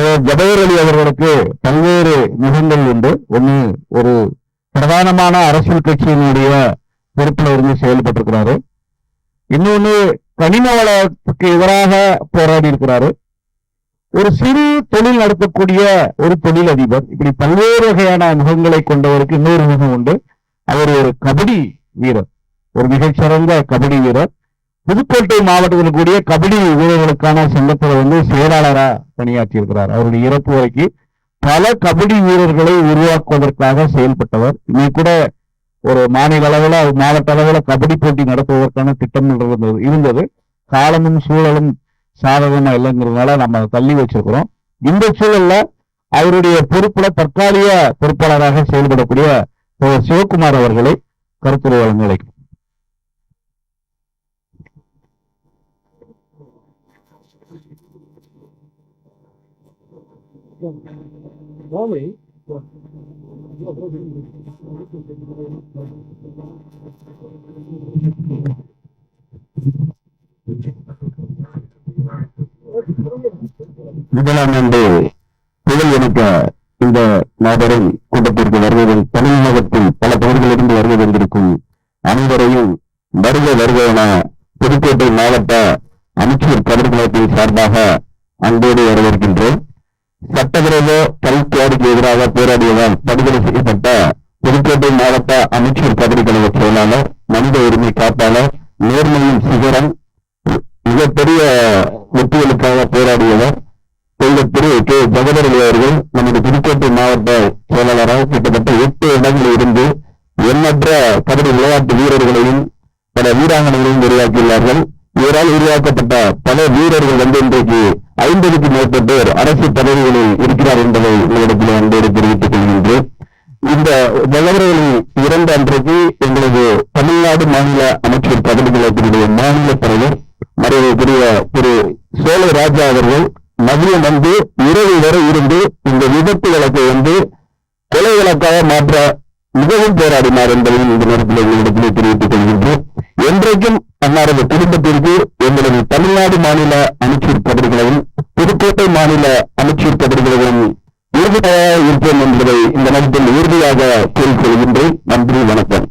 ஜபகர் அலி அவர்களுக்கு பல்வேறு முகங்கள் உண்டு. ஒண்ணு ஒரு பிரதானமான அரசியல் கட்சியினுடைய பொறுப்புல இருந்து செயல்பட்டிருக்கிறாரு. இன்னொன்னு கனிம வளத்துக்கு எதிராக போராடி இருக்கிறாரு. ஒரு சிறு தொழில் நடத்தக்கூடிய ஒரு தொழில் அதிபர் இப்படி பல்வேறு வகையான முகங்களை கொண்டவருக்கு இன்னொரு முகம் உண்டு. அவர் ஒரு கபடி வீரர் ஒரு மிகச்சிறந்த கபடி வீரர். புதுக்கோட்டை மாவட்டத்தில் கூடிய கபடி வீரர்களுக்கான சங்கத்தில் வந்து செயலாளராக பணியாற்றி இருக்கிறார் அவருடைய இறப்பு வரைக்கும் பல கபடி வீரர்களை உருவாக்குவதற்காக செயல்பட்டவர். இன்னைக்கு கூட ஒரு மாநில அளவில் மாவட்ட அளவில் கபடி போட்டி நடத்துவதற்கான திட்டம் இருந்தது இருந்தது. காலமும் சூழலும் சாதகமா இல்லைங்கிறதுனால நம்ம தள்ளி வச்சிருக்கிறோம். இந்த சூழல்ல அவருடைய பொறுப்புல தற்காலிக பொறுப்பாளராக செயல்படக்கூடிய சிவகுமார் அவர்களை கருத்துரை வழங்க அழைக்கிறேன். முதலாம் ஆண்டு புகழ் இணைக்க இந்த மாபெரும் கூட்டத்திற்கு வருவதில் தமிழகத்தில் பல பகுதிகளிலிருந்து வருகை வந்திருக்கும் அனைவரையும் வருக வருக என புதுக்கோட்டை மாவட்ட அமைச்சர் கதிர்குலத்தின் சார்பாக அன்போடு வரவேற்கின்றோம் சட்டவிரோத கல்குவாடிக்கு எதிராக போராடியதால் படுகொலை செய்யப்பட்ட புதுக்கோட்டை மாவட்ட அமைச்சர் பதவி செயலாளர் மனித உரிமை காப்பாளர் நேர்மையின் சிகரம் மிகப்பெரிய வெற்றிகளுக்காக போராடியவர் திரு கே. ஜெகதரலி அவர்கள் நமது புதுக்கோட்டை மாவட்ட செயலாளராக கிட்டத்தட்ட எட்டு இடங்களில் இருந்து எண்ணற்ற கபடி விளையாட்டு வீரர்களையும் பல வீராங்கனைகளையும் உருவாக்கியுள்ளார்கள். இவரால் உருவாக்கப்பட்ட பல வீரர்கள் வந்து இன்றைக்கு ஐம்பதுக்கும் மேற்பட்டோர் அரசு பதவிகளில் இருக்கிறார் என்பதை உங்களிடத்தில் அன்போடு தெரிவித்துக் கொள்கின்றேன். இந்த ஜெகதரலி இரண்டு அன்றைக்கு எங்களது தமிழ்நாடு மாநில அமைச்சர் பதவிகளுடைய மாநில தலைவர் மறைவுக்குரிய திரு சோழ ராஜா அவர்கள் மதியம் வந்து இரவு வரை இருந்து இந்த விபத்து வழக்கை வந்து கொலை வழக்காக மாற்ற மிகவும் போராடினார் என்பதையும் இந்த நேரத்தில் உங்களிடத்திலே தெரிவித்துக் கொள்கின்றோம் என்றைக்கும் அன்னாரது தமிழ்நாடு மாநில அமைச்சர் பதவிகளையும் புதுக்கோட்டை மாநில அமைச்சர் பதவிகளையும் உறுதியாக இருப்போம் என்பதை இந்த நேரத்தில் உறுதியாக கூறிக்கொள்கின்றேன் நன்றி வணக்கம்.